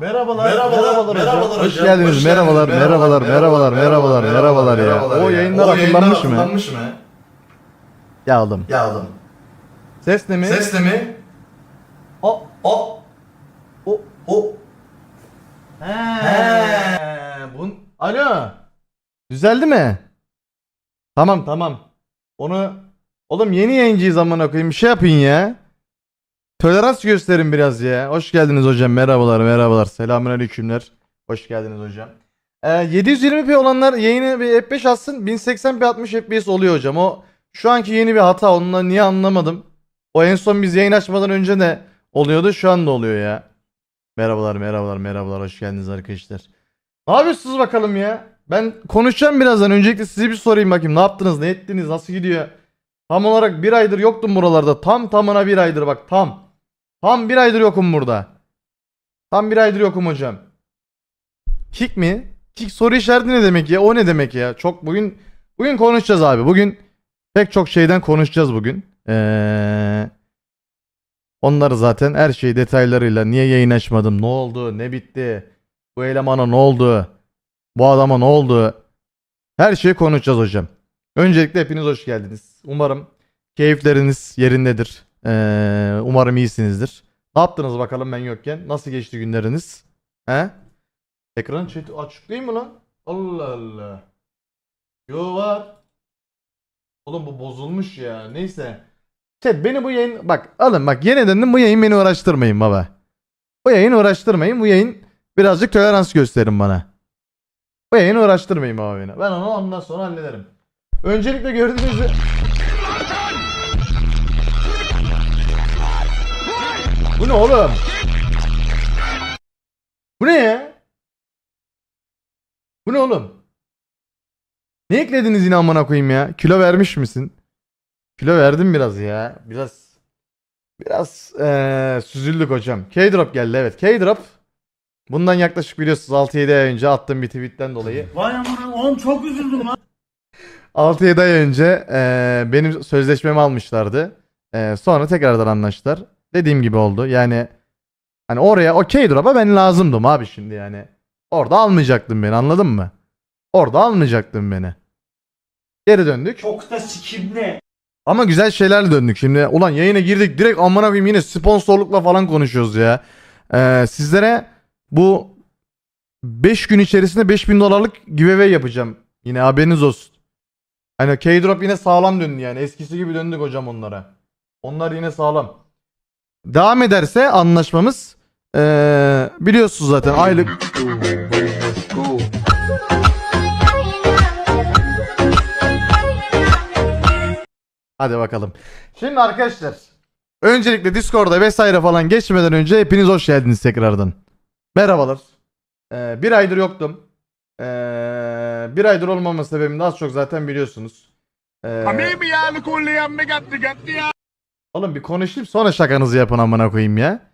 Merhabalar. Merhabalar, merhabalar Hoş hocam. geldiniz. Hoş merhabalar, geldiniz. merhabalar, merhabalar, merhabalar, merhabalar, ya. O yayınlar akıllanmış mı? akıllanmış mı? Ya oğlum. Ya oğlum. Ses ne mi? Ses de mi? O. O. O. O. He. Bun. Alo. Düzeldi mi? Tamam tamam. Onu oğlum yeni yayıncıyız amına koyayım. Bir şey yapın ya. Tolerans gösterin biraz ya. Hoş geldiniz hocam. Merhabalar, merhabalar. Selamünaleykümler. Hoş geldiniz hocam. Ee, 720p olanlar yayını bir F5 atsın. 1080p 60 FPS oluyor hocam. O şu anki yeni bir hata. Onunla niye anlamadım. O en son biz yayın açmadan önce de oluyordu. Şu anda oluyor ya. Merhabalar, merhabalar, merhabalar. Hoş geldiniz arkadaşlar. Ne yapıyorsunuz bakalım ya? Ben konuşacağım birazdan. Öncelikle size bir sorayım bakayım. Ne yaptınız? Ne ettiniz? Nasıl gidiyor? Tam olarak bir aydır yoktum buralarda. Tam tamına bir aydır bak tam. Tam bir aydır yokum burada. Tam bir aydır yokum hocam. Kick mi? Kick soru işareti ne demek ya? O ne demek ya? Çok bugün bugün konuşacağız abi. Bugün pek çok şeyden konuşacağız bugün. Ee, onları zaten her şey detaylarıyla niye yayın açmadım? Ne oldu? Ne bitti? Bu elemana ne oldu? Bu adama ne oldu? Her şeyi konuşacağız hocam. Öncelikle hepiniz hoş geldiniz. Umarım keyifleriniz yerindedir. Ee, umarım iyisinizdir. Ne yaptınız bakalım ben yokken? Nasıl geçti günleriniz? He? Ekran chat'i açık değil mi lan? Allah Allah. Yo var. Oğlum bu bozulmuş ya. Neyse. Chat beni bu yayın bak alın bak döndüm bu yayın beni uğraştırmayın baba. Bu yayın uğraştırmayın. Bu yayın birazcık tolerans gösterin bana. Bu yayını uğraştırmayın baba beni. Ben onu ondan sonra hallederim. Öncelikle gördüğünüz Bu ne oğlum? Bu ne ya? Bu ne oğlum? Ne eklediniz yine amına koyayım ya? Kilo vermiş misin? Kilo verdim biraz ya. Biraz biraz eee süzüldük hocam. K-drop geldi evet. K-drop bundan yaklaşık biliyorsunuz 6-7 ay önce attığım bir tweetten dolayı Vay amına oğlum çok üzüldüm lan. 6-7 ay önce eee, benim sözleşmemi almışlardı. Eee, sonra tekrardan anlaştılar. Dediğim gibi oldu. Yani hani oraya okey drop'a ben lazımdım abi şimdi yani. Orada almayacaktın beni anladın mı? Orada almayacaktın beni. Geri döndük. Çok da sikimli. Ama güzel şeylerle döndük şimdi. Ulan yayına girdik direkt amına koyayım yine sponsorlukla falan konuşuyoruz ya. Ee, sizlere bu 5 gün içerisinde 5000 dolarlık giveaway yapacağım. Yine haberiniz olsun. Hani K-Drop yine sağlam döndü yani. Eskisi gibi döndük hocam onlara. Onlar yine sağlam. Devam ederse anlaşmamız ee, biliyorsunuz zaten aylık Hadi bakalım. Şimdi arkadaşlar öncelikle Discord'a vesaire falan geçmeden önce hepiniz hoş geldiniz tekrardan. Merhabalar. Ee, bir aydır yoktum. Ee, bir aydır olmama sebebini az çok zaten biliyorsunuz. Ee, oğlum bir konuşayım sonra şakanızı yapın amına koyayım ya.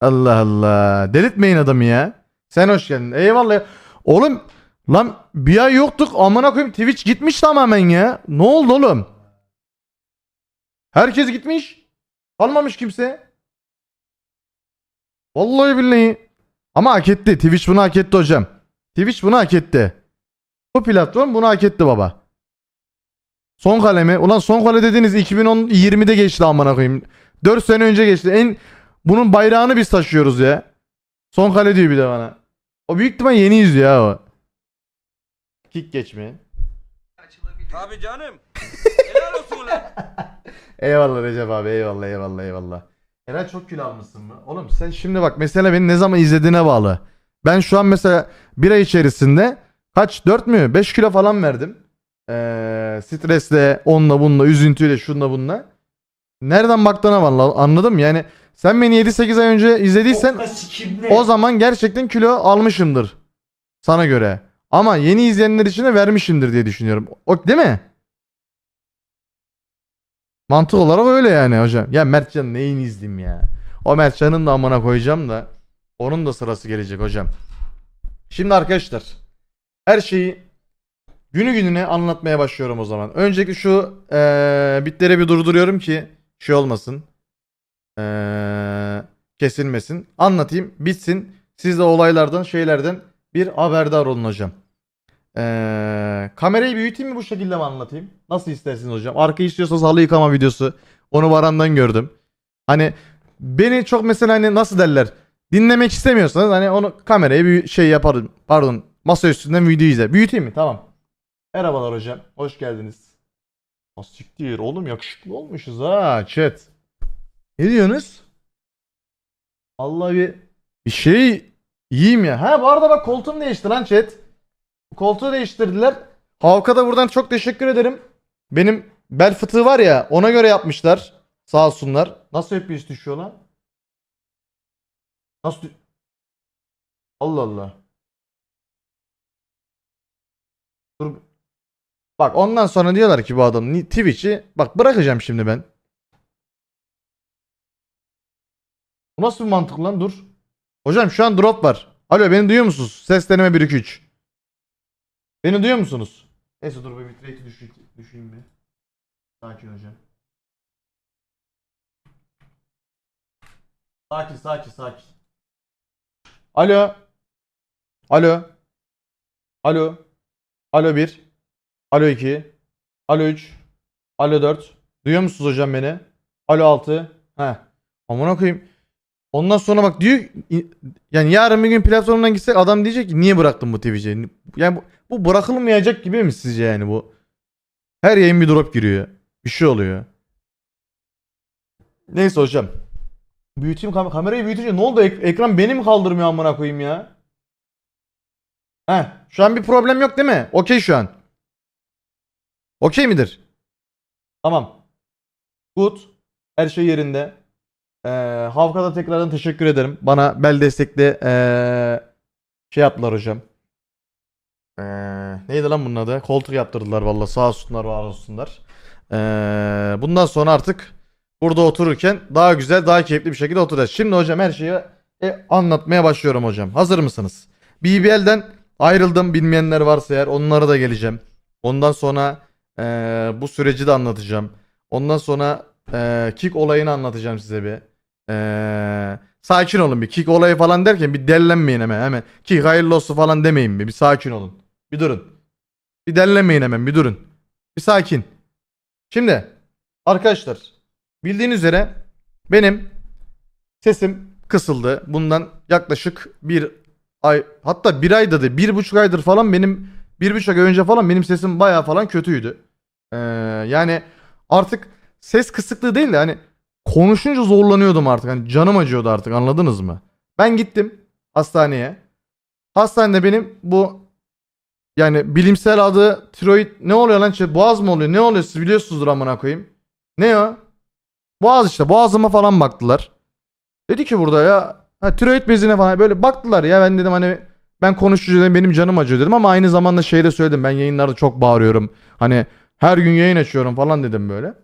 Allah Allah. Delirtmeyin adamı ya. Sen hoş geldin. Eyvallah. Oğlum lan bir ay yoktuk amına koyayım Twitch gitmiş tamamen ya. Ne oldu oğlum? Herkes gitmiş. Kalmamış kimse. Vallahi billahi. Ama hak etti. Twitch bunu hak etti hocam. Twitch bunu hak etti. Bu platform bunu hak etti baba. Son kalemi. Ulan son kale dediğiniz 2020'de geçti amına koyayım. 4 sene önce geçti. En bunun bayrağını biz taşıyoruz ya. Son kale diyor bir de bana. O büyük ihtimal yeniyiz ya o. Kick geçme. Tabii canım. Helal olsun lan. Eyvallah Recep abi eyvallah eyvallah eyvallah. Eray çok kilo almışsın mı? Oğlum sen şimdi bak mesela beni ne zaman izlediğine bağlı. Ben şu an mesela bir ay içerisinde kaç 4 mü 5 kilo falan verdim. Ee, stresle onunla bununla üzüntüyle şunla bununla. Nereden baktığına bağlı anladım yani sen beni 7-8 ay önce izlediysen o zaman gerçekten kilo almışımdır. Sana göre. Ama yeni izleyenler için de vermişimdir diye düşünüyorum. O, değil mi? Mantık olarak öyle yani hocam. Ya Mertcan neyini izleyeyim ya. O Mertcan'ın da amına koyacağım da onun da sırası gelecek hocam. Şimdi arkadaşlar her şeyi günü gününe anlatmaya başlıyorum o zaman. Öncelikle şu eee bitleri bir durduruyorum ki şey olmasın. Eee kesilmesin. Anlatayım bitsin. Siz de olaylardan şeylerden bir haberdar olun hocam. Ee, kamerayı büyüteyim mi bu şekilde mi anlatayım? Nasıl istersiniz hocam? Arka istiyorsanız halı yıkama videosu. Onu Varan'dan gördüm. Hani beni çok mesela hani nasıl derler? Dinlemek istemiyorsanız hani onu kamerayı bir şey yaparım. Pardon masa üstünden video izle. Büyüteyim mi? Tamam. Merhabalar hocam. Hoş geldiniz. Asiktir oğlum yakışıklı olmuşuz ha chat. Ne diyorsunuz? Allah bir bir şey yiyeyim ya. Ha bu arada bak koltuğum değişti lan chat. Koltuğu değiştirdiler. Havka da buradan çok teşekkür ederim. Benim bel fıtığı var ya ona göre yapmışlar. Sağ olsunlar. Nasıl hep bir düşüyor lan? Nasıl Allah Allah. Dur. Bak ondan sonra diyorlar ki bu adam Twitch'i bak bırakacağım şimdi ben. Bu nasıl bir mantık lan dur. Hocam şu an drop var. Alo beni duyuyor musunuz? Ses deneme 1 2 3. Beni duyuyor musunuz? Neyse dur bir bitrate'i düşü düşeyim bir. Sakin hocam. Sakin sakin sakin. Alo. Alo. Alo. Alo 1. Alo 2. Alo 3. Alo 4. Duyuyor musunuz hocam beni? Alo 6. He. Amına koyayım. Ondan sonra bak diyor yani yarın bir gün platformdan gitsek adam diyecek ki niye bıraktın bu Twitch'i? Yani bu, bu bırakılmayacak gibi mi sizce yani bu? Her yayın bir drop giriyor. Bir şey oluyor. Neyse hocam. Büyüteyim kam- kamerayı büyütünce ne oldu? Ek- ekran beni mi kaldırmıyor amına koyayım ya? Heh, şu an bir problem yok değil mi? Okey şu an. Okey midir? Tamam. Good. Her şey yerinde. Ee, Havka'da tekrardan teşekkür ederim. Bana bel destekli ee, şey yaptılar hocam. Ee, neydi lan bunun adı? Koltuk yaptırdılar valla sağ olsunlar var olsunlar. Ee, bundan sonra artık burada otururken daha güzel daha keyifli bir şekilde oturacağız. Şimdi hocam her şeyi e, anlatmaya başlıyorum hocam. Hazır mısınız? BBL'den ayrıldım bilmeyenler varsa eğer onlara da geleceğim. Ondan sonra ee, bu süreci de anlatacağım. Ondan sonra ee, kick olayını anlatacağım size bir. Ee, sakin olun bir. Kick olayı falan derken bir dellenmeyin hemen. Hemen kick hayırlı olsun falan demeyin bir. Bir sakin olun. Bir durun. Bir dellenmeyin hemen bir durun. Bir sakin. Şimdi arkadaşlar bildiğiniz üzere benim sesim kısıldı. Bundan yaklaşık bir ay hatta bir ayda da bir buçuk aydır falan benim bir buçuk ay önce falan benim sesim bayağı falan kötüydü. Ee, yani artık ses kısıklığı değil de hani konuşunca zorlanıyordum artık. Hani canım acıyordu artık anladınız mı? Ben gittim hastaneye. Hastanede benim bu yani bilimsel adı tiroid ne oluyor lan? Şey, boğaz mı oluyor? Ne oluyor siz biliyorsunuzdur amına koyayım. Ne o? Boğaz işte. Boğazıma falan baktılar. Dedi ki burada ya ha, tiroid bezine falan böyle baktılar ya ben dedim hani ben konuşucu dedim benim canım acıyor dedim ama aynı zamanda şey de söyledim ben yayınlarda çok bağırıyorum. Hani her gün yayın açıyorum falan dedim böyle.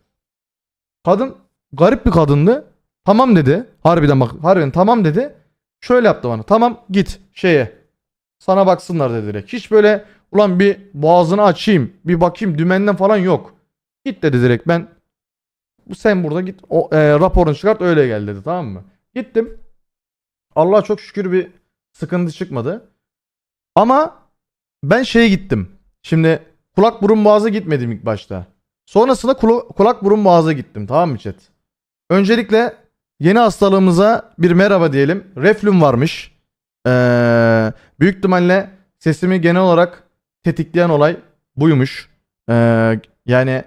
Kadın garip bir kadındı. Tamam dedi. Harbiden bak harbiden tamam dedi. Şöyle yaptı bana. Tamam git şeye. Sana baksınlar dedi direkt. Hiç böyle ulan bir boğazını açayım. Bir bakayım dümenden falan yok. Git dedi direkt ben. Sen burada git o e, raporunu çıkart öyle gel dedi tamam mı? Gittim. Allah çok şükür bir sıkıntı çıkmadı. Ama ben şeye gittim. Şimdi kulak burun boğaza gitmedim ilk başta. Sonrasında kulu- kulak burun boğaza gittim tamam mı chat? Öncelikle yeni hastalığımıza bir merhaba diyelim. Reflüm varmış. Ee, büyük ihtimalle sesimi genel olarak tetikleyen olay buymuş. Ee, yani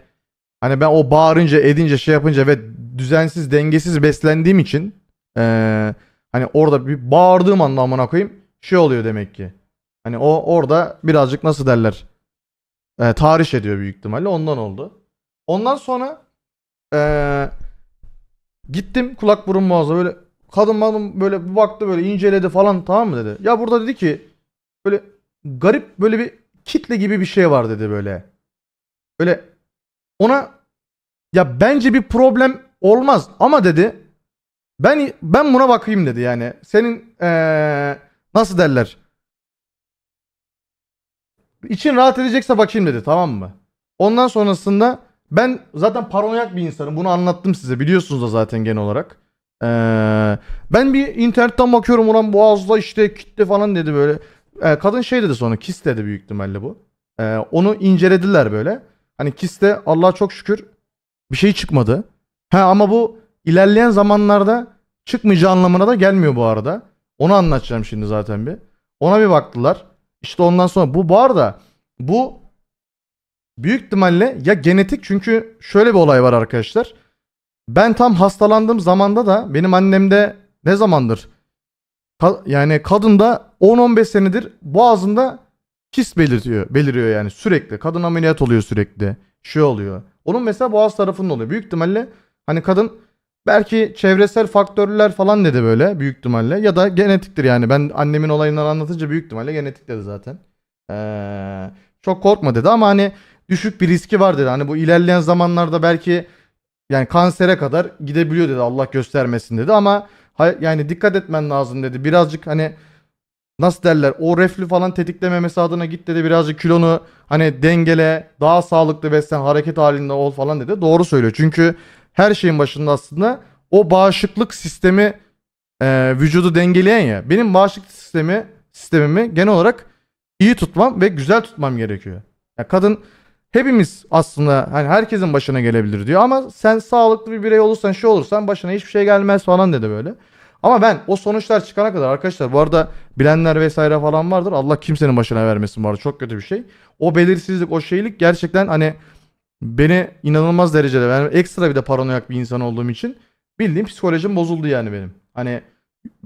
hani ben o bağırınca edince şey yapınca ve düzensiz dengesiz beslendiğim için ee, hani orada bir bağırdığım anda amına koyayım şey oluyor demek ki. Hani o orada birazcık nasıl derler e, tahriş ediyor büyük ihtimalle ondan oldu. Ondan sonra eee, gittim kulak burun boğaza böyle kadın madın böyle bir baktı böyle inceledi falan tamam mı dedi. Ya burada dedi ki böyle garip böyle bir kitle gibi bir şey var dedi böyle. Böyle ona ya bence bir problem olmaz ama dedi ben ben buna bakayım dedi yani. Senin eee, nasıl derler? İçin rahat edecekse bakayım dedi tamam mı? Ondan sonrasında ben zaten paranoyak bir insanım. Bunu anlattım size biliyorsunuz da zaten genel olarak. Ee, ben bir internetten bakıyorum ulan boğazda işte kitle falan dedi böyle. Ee, kadın şey dedi sonra kist dedi büyük ihtimalle bu. Ee, onu incelediler böyle. Hani kiste Allah'a çok şükür bir şey çıkmadı. Ha ama bu ilerleyen zamanlarda çıkmayacağı anlamına da gelmiyor bu arada. Onu anlatacağım şimdi zaten bir. Ona bir baktılar. İşte ondan sonra bu bu arada bu büyük ihtimalle ya genetik çünkü şöyle bir olay var arkadaşlar. Ben tam hastalandığım zamanda da benim annemde ne zamandır? Ka- yani kadında 10-15 senedir boğazında kist belirtiyor, beliriyor yani sürekli. Kadın ameliyat oluyor sürekli. Şey oluyor. Onun mesela boğaz tarafında oluyor. Büyük ihtimalle hani kadın belki çevresel faktörler falan dedi böyle büyük ihtimalle ya da genetiktir yani. Ben annemin olayından anlatınca büyük ihtimalle genetik dedi zaten. Ee, çok korkma dedi ama hani düşük bir riski var dedi. Hani bu ilerleyen zamanlarda belki yani kansere kadar gidebiliyor dedi Allah göstermesin dedi ama yani dikkat etmen lazım dedi. Birazcık hani nasıl derler o reflü falan tetiklememesi adına git dedi birazcık kilonu hani dengele daha sağlıklı beslen hareket halinde ol falan dedi. Doğru söylüyor çünkü her şeyin başında aslında o bağışıklık sistemi e, vücudu dengeleyen ya. Benim bağışıklık sistemi sistemimi genel olarak iyi tutmam ve güzel tutmam gerekiyor. Ya kadın hepimiz aslında hani herkesin başına gelebilir diyor ama sen sağlıklı bir birey olursan şey olursan başına hiçbir şey gelmez falan dedi böyle. Ama ben o sonuçlar çıkana kadar arkadaşlar bu arada bilenler vesaire falan vardır. Allah kimsenin başına vermesin bu arada çok kötü bir şey. O belirsizlik o şeylik gerçekten hani beni inanılmaz derecede ben ekstra bir de paranoyak bir insan olduğum için bildiğim psikolojim bozuldu yani benim. Hani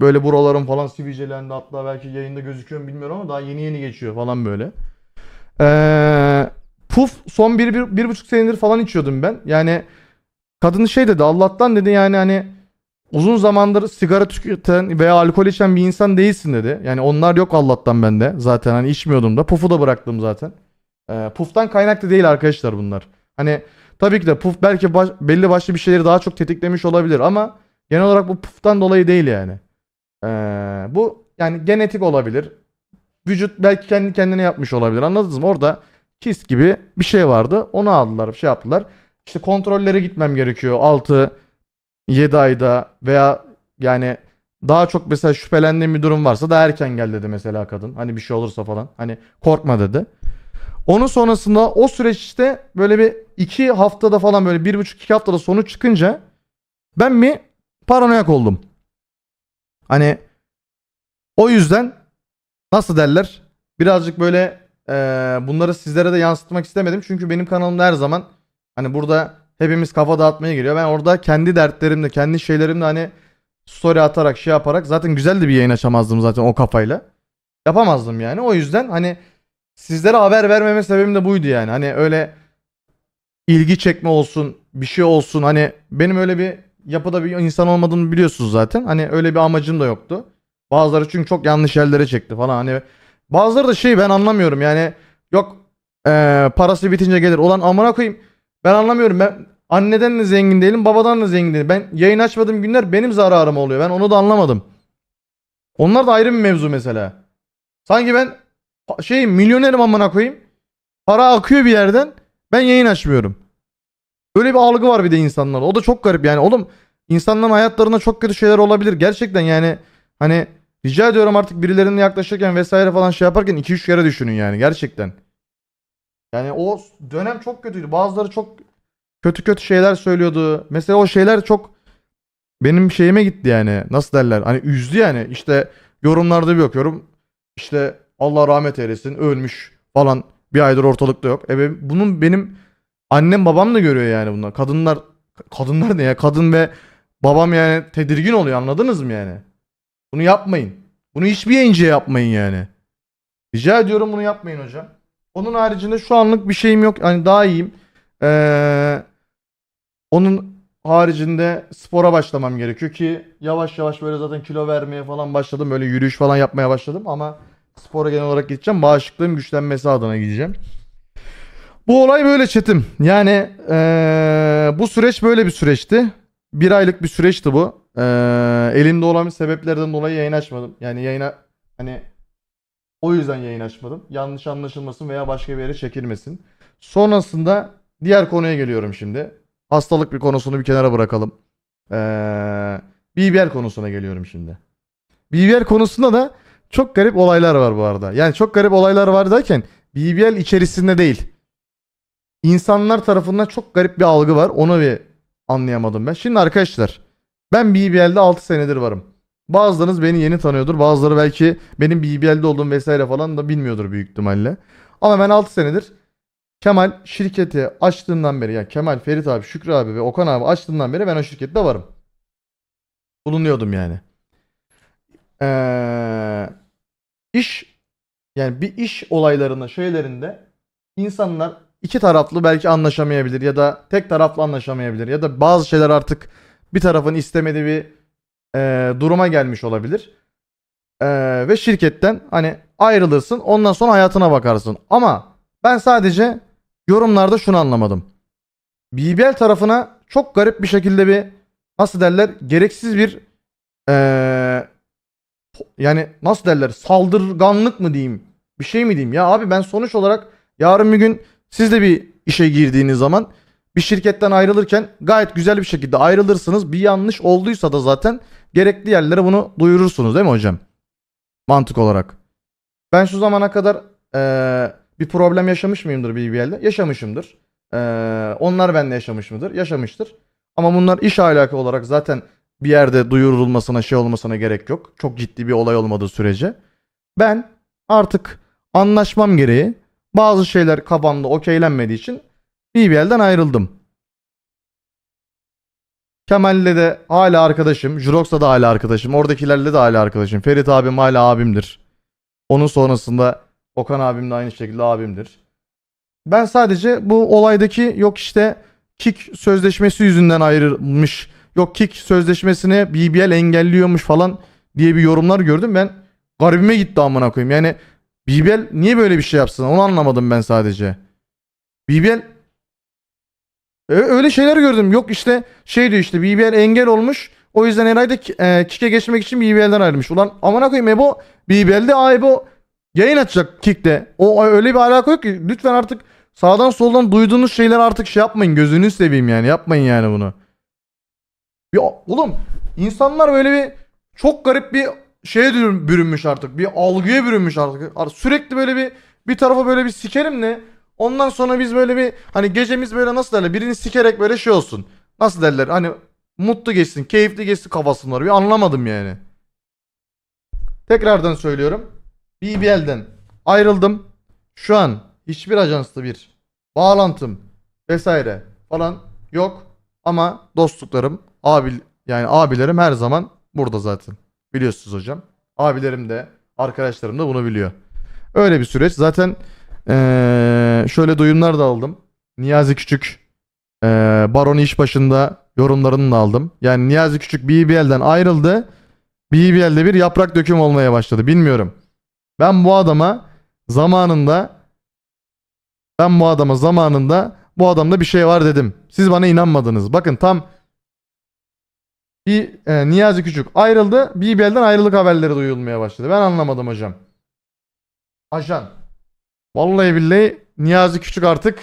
böyle buralarım falan sivilcelendi hatta belki yayında gözüküyor bilmiyorum ama daha yeni yeni geçiyor falan böyle. Ee, puf son bir, bir, bir buçuk senedir falan içiyordum ben. Yani kadın şey dedi Allah'tan dedi yani hani uzun zamandır sigara tüketen veya alkol içen bir insan değilsin dedi. Yani onlar yok Allah'tan bende. Zaten hani içmiyordum da. Pufu da bıraktım zaten. Ee, puftan kaynaklı değil arkadaşlar bunlar. Hani tabii ki de puf belki baş- belli başlı bir şeyleri daha çok tetiklemiş olabilir ama genel olarak bu puftan dolayı değil yani. Ee, bu yani genetik olabilir. Vücut belki kendi kendine yapmış olabilir. Anladınız mı? Orada kist gibi bir şey vardı. Onu aldılar, şey yaptılar. İşte kontrollere gitmem gerekiyor. 6 7 ayda veya yani daha çok mesela şüphelendiğim bir durum varsa da erken gel dedi mesela kadın. Hani bir şey olursa falan. Hani korkma dedi. Onun sonrasında o süreçte böyle bir iki haftada falan böyle bir buçuk iki haftada sonuç çıkınca ben bir paranoyak oldum. Hani o yüzden nasıl derler birazcık böyle eee, bunları sizlere de yansıtmak istemedim. Çünkü benim kanalımda her zaman hani burada hepimiz kafa dağıtmaya geliyor. Ben orada kendi dertlerimle kendi şeylerimle hani story atarak şey yaparak zaten güzel de bir yayın açamazdım zaten o kafayla. Yapamazdım yani. O yüzden hani sizlere haber vermeme sebebim de buydu yani. Hani öyle ilgi çekme olsun, bir şey olsun. Hani benim öyle bir yapıda bir insan olmadığımı biliyorsunuz zaten. Hani öyle bir amacım da yoktu. Bazıları çünkü çok yanlış yerlere çekti falan. Hani bazıları da şey ben anlamıyorum yani. Yok eee, parası bitince gelir. Ulan amına koyayım. Ben anlamıyorum. Ben anneden de zengin değilim, babadan da zengin değilim. Ben yayın açmadığım günler benim zararım oluyor. Ben onu da anlamadım. Onlar da ayrı bir mevzu mesela. Sanki ben şey milyonerim amına koyayım. Para akıyor bir yerden. Ben yayın açmıyorum. Böyle bir algı var bir de insanlarda. O da çok garip yani. Oğlum insanların hayatlarında çok kötü şeyler olabilir. Gerçekten yani hani rica ediyorum artık birilerine yaklaşırken vesaire falan şey yaparken 2-3 kere düşünün yani gerçekten. Yani o dönem çok kötüydü. Bazıları çok kötü kötü şeyler söylüyordu. Mesela o şeyler çok benim şeyime gitti yani. Nasıl derler? Hani üzdü yani. İşte yorumlarda bir bakıyorum. İşte Allah rahmet eylesin ölmüş falan. Bir aydır ortalıkta yok. E bunun benim annem babam da görüyor yani bunlar. Kadınlar kadınlar ne ya? Kadın ve babam yani tedirgin oluyor anladınız mı yani? Bunu yapmayın. Bunu hiçbir yayıncıya yapmayın yani. Rica ediyorum bunu yapmayın hocam. Onun haricinde şu anlık bir şeyim yok. Hani daha iyiyim. Ee, onun haricinde spora başlamam gerekiyor ki yavaş yavaş böyle zaten kilo vermeye falan başladım. Böyle yürüyüş falan yapmaya başladım ama spora genel olarak gideceğim. Bağışıklığım güçlenmesi adına gideceğim. Bu olay böyle çetim. Yani ee, bu süreç böyle bir süreçti. Bir aylık bir süreçti bu. Ee, elimde olan sebeplerden dolayı yayın açmadım. Yani yayına hani o yüzden yayın açmadım. Yanlış anlaşılmasın veya başka bir yere çekilmesin. Sonrasında diğer konuya geliyorum şimdi. Hastalık bir konusunu bir kenara bırakalım. Ee, BBL konusuna geliyorum şimdi. BBL konusunda da çok garip olaylar var bu arada. Yani çok garip olaylar var derken BBL içerisinde değil. İnsanlar tarafından çok garip bir algı var. Onu bir anlayamadım ben. Şimdi arkadaşlar ben BBL'de 6 senedir varım. Bazılarınız beni yeni tanıyordur. Bazıları belki benim BBL'de olduğum vesaire falan da bilmiyordur büyük ihtimalle. Ama ben 6 senedir Kemal şirketi açtığından beri yani Kemal, Ferit abi, Şükrü abi ve Okan abi açtığından beri ben o şirkette varım. Bulunuyordum yani. Ee, iş yani bir iş olaylarında şeylerinde insanlar iki taraflı belki anlaşamayabilir ya da tek taraflı anlaşamayabilir ya da bazı şeyler artık bir tarafın istemediği bir e, duruma gelmiş olabilir. E, ve şirketten hani ayrılırsın ondan sonra hayatına bakarsın. Ama ben sadece yorumlarda şunu anlamadım. BBL tarafına çok garip bir şekilde bir nasıl derler gereksiz bir eee, yani nasıl derler saldırganlık mı diyeyim bir şey mi diyeyim ya abi ben sonuç olarak yarın bir gün siz de bir işe girdiğiniz zaman bir şirketten ayrılırken gayet güzel bir şekilde ayrılırsınız. Bir yanlış olduysa da zaten gerekli yerlere bunu duyurursunuz değil mi hocam? Mantık olarak. Ben şu zamana kadar eee, bir problem yaşamış mıyımdır BBL'de? Yaşamışımdır. Eee, onlar benimle yaşamış mıdır? Yaşamıştır. Ama bunlar iş alaka olarak zaten bir yerde duyurulmasına şey olmasına gerek yok. Çok ciddi bir olay olmadığı sürece. Ben artık anlaşmam gereği bazı şeyler kafamda okeylenmediği için BBL'den ayrıldım. Kemal'le de hala arkadaşım. Jurox'la da hala arkadaşım. Oradakilerle de hala arkadaşım. Ferit abim hala abimdir. Onun sonrasında Okan abim de aynı şekilde abimdir. Ben sadece bu olaydaki yok işte kick sözleşmesi yüzünden ayrılmış. Yok kick sözleşmesini BBL engelliyormuş falan diye bir yorumlar gördüm. Ben garibime gitti amına koyayım. Yani BBL niye böyle bir şey yapsın? Onu anlamadım ben sadece. BBL öyle şeyler gördüm. Yok işte şey diyor işte BBL engel olmuş. O yüzden herhalde e, Kick'e geçmek için BBL'den ayrılmış. Ulan amına koyayım Ebo BBL'de aa Ebo yayın açacak Kick'te. O öyle bir alaka yok ki. Lütfen artık sağdan soldan duyduğunuz şeyler artık şey yapmayın. Gözünü seveyim yani. Yapmayın yani bunu. Ya oğlum insanlar böyle bir çok garip bir şeye bürünmüş artık. Bir algıya bürünmüş artık. Ar- Sürekli böyle bir bir tarafa böyle bir sikerim ne? Ondan sonra biz böyle bir hani gecemiz böyle nasıl derler birini sikerek böyle şey olsun. Nasıl derler hani mutlu geçsin, keyifli geçsin kafasınlar. Bir anlamadım yani. Tekrardan söylüyorum. BBL'den ayrıldım. Şu an hiçbir ajansla bir bağlantım vesaire falan yok. Ama dostluklarım, abi yani abilerim her zaman burada zaten. Biliyorsunuz hocam. Abilerim de, arkadaşlarım da bunu biliyor. Öyle bir süreç. Zaten eee, şöyle duyumlar da aldım. Niyazi Küçük eee Baron iş başında yorumlarını da aldım. Yani Niyazi Küçük BBL'den ayrıldı. BBL'de bir yaprak döküm olmaya başladı. Bilmiyorum. Ben bu adama zamanında ben bu adama zamanında bu adamda bir şey var dedim. Siz bana inanmadınız. Bakın tam bir e, Niyazi Küçük ayrıldı. BBL'den ayrılık haberleri duyulmaya başladı. Ben anlamadım hocam. Ajan. Vallahi billahi Niyazi Küçük artık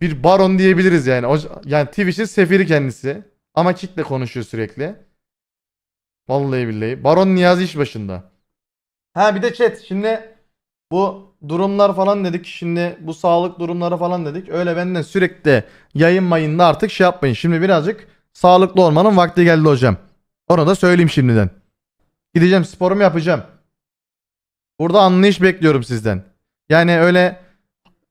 bir baron diyebiliriz yani. Yani Twitch'in sefiri kendisi. Ama kickle konuşuyor sürekli. Vallahi billahi. Baron Niyazi iş başında. Ha bir de chat. Şimdi bu durumlar falan dedik. Şimdi bu sağlık durumları falan dedik. Öyle benden sürekli yayın mayında artık şey yapmayın. Şimdi birazcık sağlıklı olmanın vakti geldi hocam. Onu da söyleyeyim şimdiden. Gideceğim sporumu yapacağım. Burada anlayış bekliyorum sizden. Yani öyle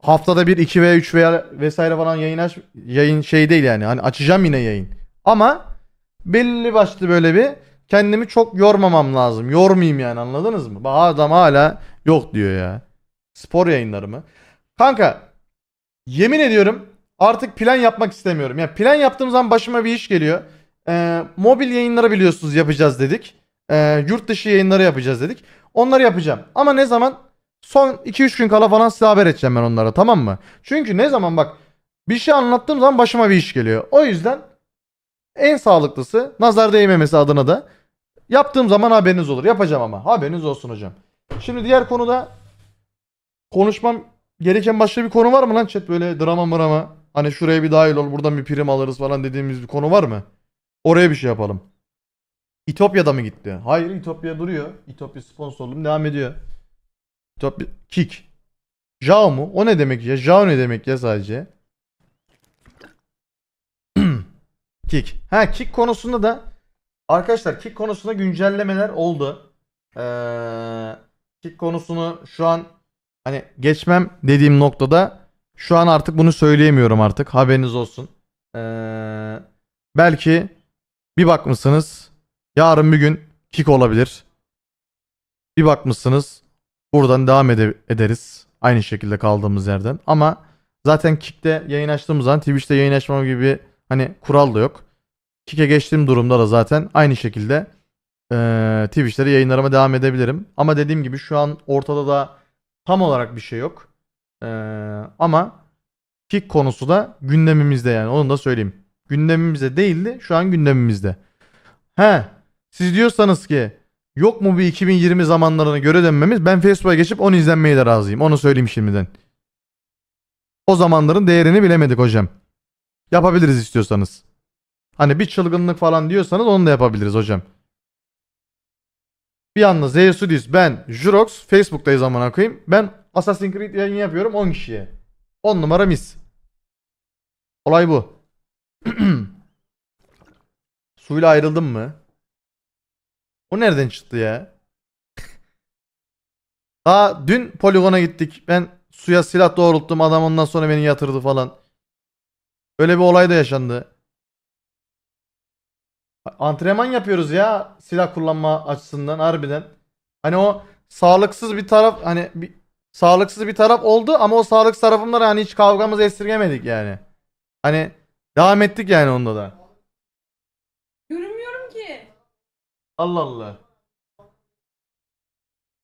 haftada bir 2 veya 3 veya vesaire falan yayın aç yayın şey değil yani. Hani açacağım yine yayın. Ama belli başlı böyle bir kendimi çok yormamam lazım. Yormayayım yani anladınız mı? Adam hala yok diyor ya. Spor yayınları mı? Kanka yemin ediyorum artık plan yapmak istemiyorum. Yani plan yaptığım zaman başıma bir iş geliyor. Ee, mobil yayınları biliyorsunuz yapacağız dedik. Ee, yurt dışı yayınları yapacağız dedik. Onları yapacağım. Ama ne zaman? Son 2-3 gün kala falan size haber edeceğim ben onlara tamam mı? Çünkü ne zaman bak bir şey anlattığım zaman başıma bir iş geliyor. O yüzden en sağlıklısı nazar değmemesi adına da yaptığım zaman haberiniz olur. Yapacağım ama haberiniz olsun hocam. Şimdi diğer konuda konuşmam gereken başka bir konu var mı lan chat böyle drama mırama hani şuraya bir dahil ol buradan bir prim alırız falan dediğimiz bir konu var mı? Oraya bir şey yapalım. İtopya'da mı gitti? Hayır İtopya duruyor. İtopya sponsorluğum devam ediyor. İtopya Kick. Jao mu? O ne demek ya? Jao ne demek ya sadece? Kick. Ha kick konusunda da arkadaşlar kick konusunda güncellemeler oldu. Ee, kick konusunu şu an hani geçmem dediğim noktada şu an artık bunu söyleyemiyorum artık. Haberiniz olsun. Ee, belki bir bakmışsınız yarın bir gün kick olabilir. Bir bakmışsınız buradan devam ede- ederiz. Aynı şekilde kaldığımız yerden. Ama zaten Kick'te yayın açtığımız zaman Twitch'te yayın açmam gibi hani kural da yok. Kick'e geçtiğim durumda da zaten aynı şekilde eee Twitch'te de yayınlarıma devam edebilirim. Ama dediğim gibi şu an ortada da tam olarak bir şey yok. Eee, ama Kick konusu da gündemimizde yani onu da söyleyeyim. Gündemimizde değildi şu an gündemimizde. He siz diyorsanız ki yok mu bir 2020 zamanlarına göre dönmemiz ben Facebook'a geçip onu izlenmeye de razıyım. Onu söyleyeyim şimdiden. O zamanların değerini bilemedik hocam. Yapabiliriz istiyorsanız. Hani bir çılgınlık falan diyorsanız onu da yapabiliriz hocam. Bir anda Zeusudis, ben, Jurox, Facebook'tayız zaman koyayım. Ben Assassin's Creed yayın yapıyorum 10 kişiye. 10 numara mis. Olay bu. Suyla ayrıldım mı? O nereden çıktı ya? Daha dün poligona gittik. Ben suya silah doğrulttum. Adam ondan sonra beni yatırdı falan. Öyle bir olay da yaşandı. Antrenman yapıyoruz ya silah kullanma açısından harbiden. Hani o sağlıksız bir taraf hani bir sağlıksız bir taraf oldu ama o sağlıksız tarafımları hani hiç kavgamızı estirgemedik yani. Hani devam ettik yani onda da. Görünmüyorum ki. Allah Allah.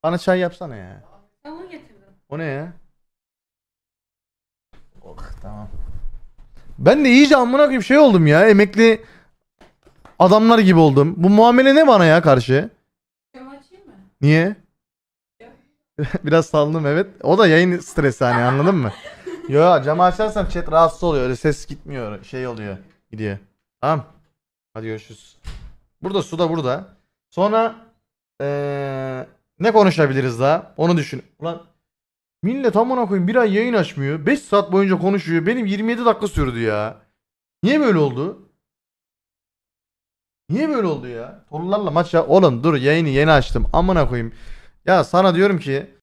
Bana çay yapsana ya. Onu getirdim. O ne ya? Oh tamam. Ben de iyice amına koyayım şey oldum ya. Emekli adamlar gibi oldum. Bu muamele ne bana ya karşı? Niye? Biraz saldım evet. O da yayın stresi hani anladın mı? Yo camı açarsan chat rahatsız oluyor. Öyle ses gitmiyor. Şey oluyor. Gidiyor. Tamam. Hadi görüşürüz. Burada su da burada. Sonra eee, ne konuşabiliriz daha? Onu düşün. Ulan millet amına koyayım bir ay yayın açmıyor. 5 saat boyunca konuşuyor. Benim 27 dakika sürdü ya. Niye böyle oldu? Niye böyle oldu ya? Torunlarla maç ya. Oğlum dur yayını yeni açtım. Amına koyayım. Ya sana diyorum ki